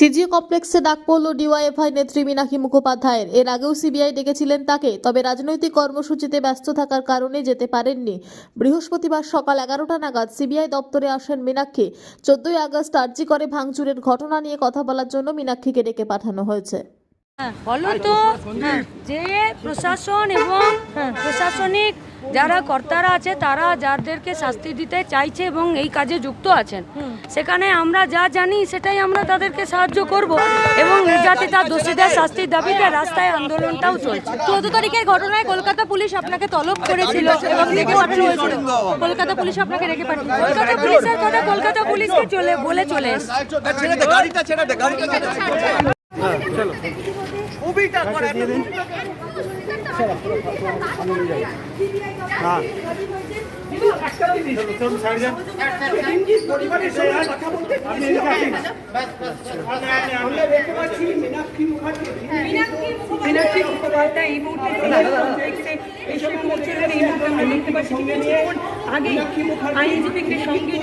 CGO কমপ্লেক্সে ডাক পড়ল ডিওয়াইএফআই নেত্রী মীনাক্ষী মুখোপাধ্যায়ের। এর আগেও সিবিআই ডেকেছিলেন তাকে তবে রাজনৈতিক কর্মসূচিতে ব্যস্ত থাকার কারণে যেতে পারেননি। বৃহস্পতিবার সকাল এগারোটা নাগাদ সিবিআই দপ্তরে আসেন মীনাক্ষী। চোদ্দই আগস্ট আর্জি করে ভাঙচুরের ঘটনা নিয়ে কথা বলার জন্য মীনাক্ষীকে ডেকে পাঠানো হয়েছে। হ্যাঁ, ফলত যে প্রশাসন এবং প্রশাসনিক যারা কর্তারা আছে তারা যাদেরকে শাস্তি দিতে চাইছে এবং এই কাজে যুক্ত আছেন। সেখানে আমরা যা জানি সেটাই আমরা তাদেরকে সাহায্য করব এবং যাতে তার দোষীদের শাস্তির দাবিতে রাস্তায় আন্দোলনটাও চলছে। চৌদ্দ তারিখের ঘটনায় কলকাতা পুলিশ আপনাকে তলব করেছিল এবং ডেকে পাঠানো হয়েছিল কলকাতা পুলিশ আপনাকে ডেকে পাঠিয়েছিল কলকাতা পুলিশের কথা কলকাতা পুলিশকে চলে বলে চলে এসছে। ছবিটা করে মীনাক্ষী এই মুহূর্তে কমপ্লেক্সে এসে এই মুহূর্তে আমরা দেখতে পাচ্ছি কিছুক্ষণ আগে আইনজীবীকে সঙ্গে